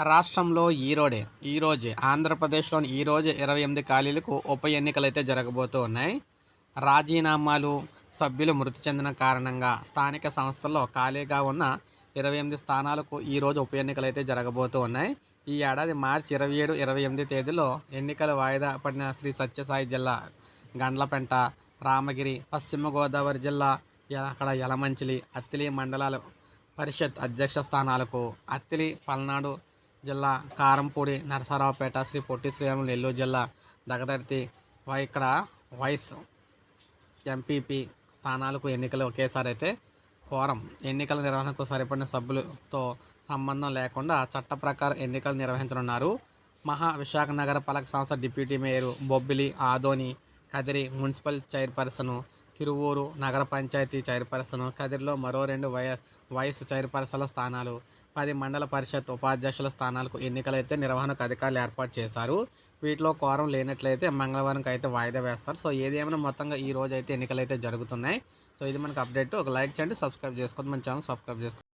రాష్ట్రంలో ఈరోడే ఈరోజే ఆంధ్రప్రదేశ్లోని ఈరోజు ఇరవై ఎనిమిది ఖాళీలకు ఉప ఎన్నికలు అయితే జరగబోతూ ఉన్నాయి. రాజీనామాలు సభ్యులు మృతి చెందిన కారణంగా స్థానిక సంస్థల్లో ఖాళీగా ఉన్న ఇరవై ఎనిమిది స్థానాలకు ఈరోజు ఉప ఎన్నికలు అయితే జరగబోతూ ఉన్నాయి. ఈ ఏడాది మార్చి ఇరవై ఏడు ఇరవై ఎనిమిది తేదీలో ఎన్నికలు వాయిదా పడిన శ్రీ సత్యసాయి జిల్లా గండ్లపెంట రామగిరి పశ్చిమ గోదావరి జిల్లా అక్కడ యలమంచిలి అత్తిలి మండలాల పరిషత్ అధ్యక్ష స్థానాలకు అత్తిలి పల్నాడు జిల్లా కారంపూడి నరసరావుపేట శ్రీ పొట్టి శ్రీరాములు నెల్లూరు జిల్లా దగదర్తి వై- ఇక్కడ వైస్ ఎంపీపీ స్థానాలకు ఎన్నికలు ఒకేసారి అయితే కోరం. ఎన్నికల నిర్వహణకు సరిపడిన సభ్యులతో సంబంధం లేకుండా చట్ట ప్రకారం ఎన్నికలు నిర్వహించనున్నారు. మహా విశాఖ నగర పాలక సంస్థ deputy mayor Bobbili Adoni Kadiri municipal chairperson Tiruvuru నగర పంచాయతీ చైర్పర్సన్ కదిరిలో మరో రెండు వై వైస్ చైర్పర్సన్ల స్థానాలు పది మండల పరిషత్ ఉపాధ్యక్షుల స్థానాలకు ఎన్నికలైతే నిర్వహణకు అధికారులు ఏర్పాటు చేశారు. వీటిలో కోరం లేనట్లయితే మంగళవారంకి అయితే వాయిదా వేస్తారు. సో ఏది ఏమైనా మొత్తంగా ఈ రోజు అయితే ఎన్నికలు అయితే జరుగుతున్నాయి. సో ఇది మనకు అప్డేట్. ఒక లైక్ చేయండి సబ్స్క్రైబ్ చేసుకోండి. మన ఛానల్ సబ్స్క్రైబ్ చేసుకోండి.